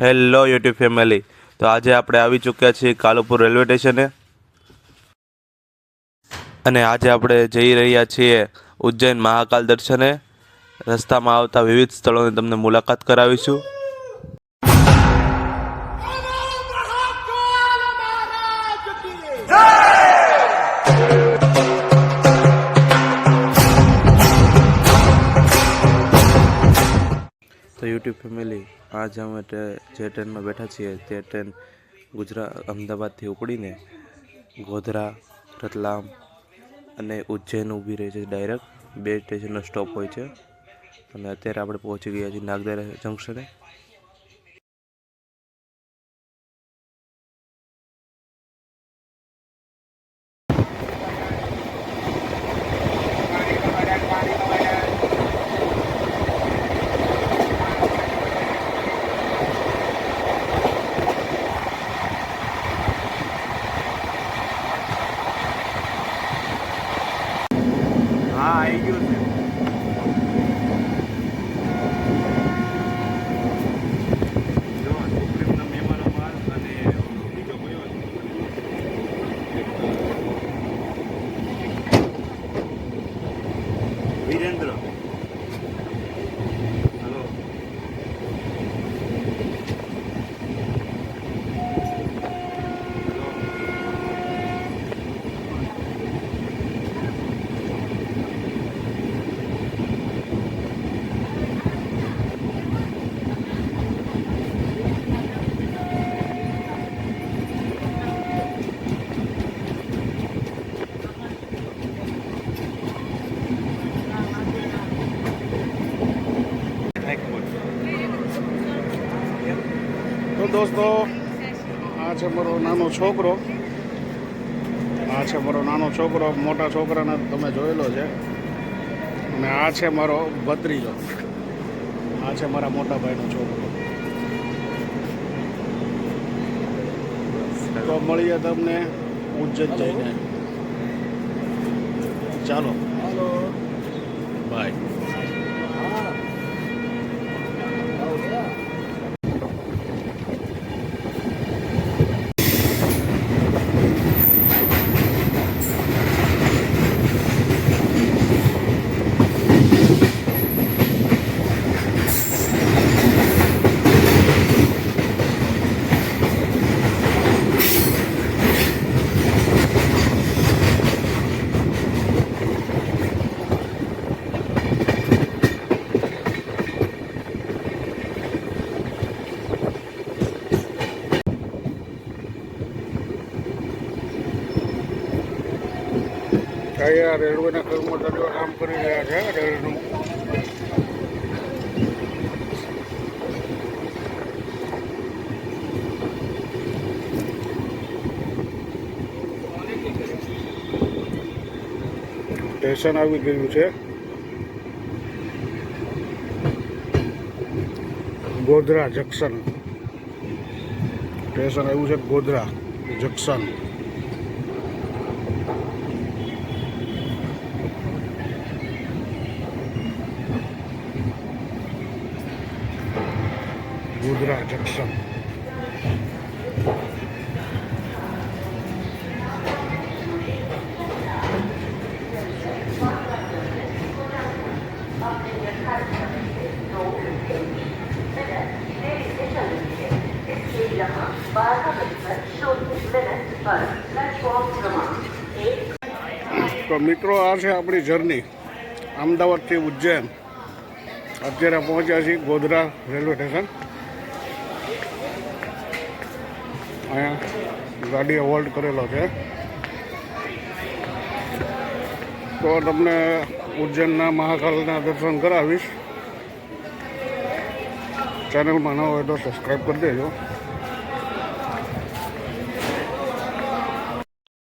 Hello YouTube family. તો આજે આપણે આવી ચૂક્યા છીએ કાલુપુર રેલવે સ્ટેશને. અને આજે આપણે જઈ રહ્યા છીએ ઉજ્જૈન મહાકાલ દર્શને. રસ્તામાં આવતા વિવિધ સ્થળોની તમને મુલાકાત કરાવીશું. તો યુટ્યુબ ફેમિલી આજે અમે જે ટ્રેનમાં બેઠા છીએ તે ટ્રેન ગુજરાત અમદાવાદથી ઉપડીને ગોધરા, રતલામ અને ઉજ્જૈન ઊભી રહી છે. ડાયરેક્ટ બે સ્ટેશનનો સ્ટોપ હોય છે. અને અત્યારે આપણે પહોંચી ગયા છીએ નાગદરા જંકશને. Miren, dentro. તો દોસ્તો આ છે મારો નાનો છોકરો. આ છે મારો નાનો છોકરો મોટા છોકરાને તમે જોયેલો છે. અને આ છે મારો ભત્રીજો. આ છે મારા મોટા ભાઈનો છોકરો. તો મળીએ તમને ઉજ્જૈન જઈને. ચાલો. બાય અહીંયા રેલવેના કર્મચારીઓ કામ કરી રહ્યા છે, રેલનું. સ્ટેશન આવી ગયું છે. ગોધરા જંકશન. સ્ટેશન આવ્યું છે ગોધરા જંકશન. ગોધરા જંકશન તો મિત્રો, આ છે આપણી જર્ની. અમદાવાદથી ઉજ્જૈન. અત્યારે પહોંચ્યા છીએ ગોધરા રેલવે સ્ટેશન. અહીંયા ગાડીએ હોલ્ડ કરેલો છે. તો તમને ઉજ્જૈનના મહાકાલના દર્શન કરાવીશ. ચેનલમાં ન હોય તો સબસ્ક્રાઈબ કરી દેજો.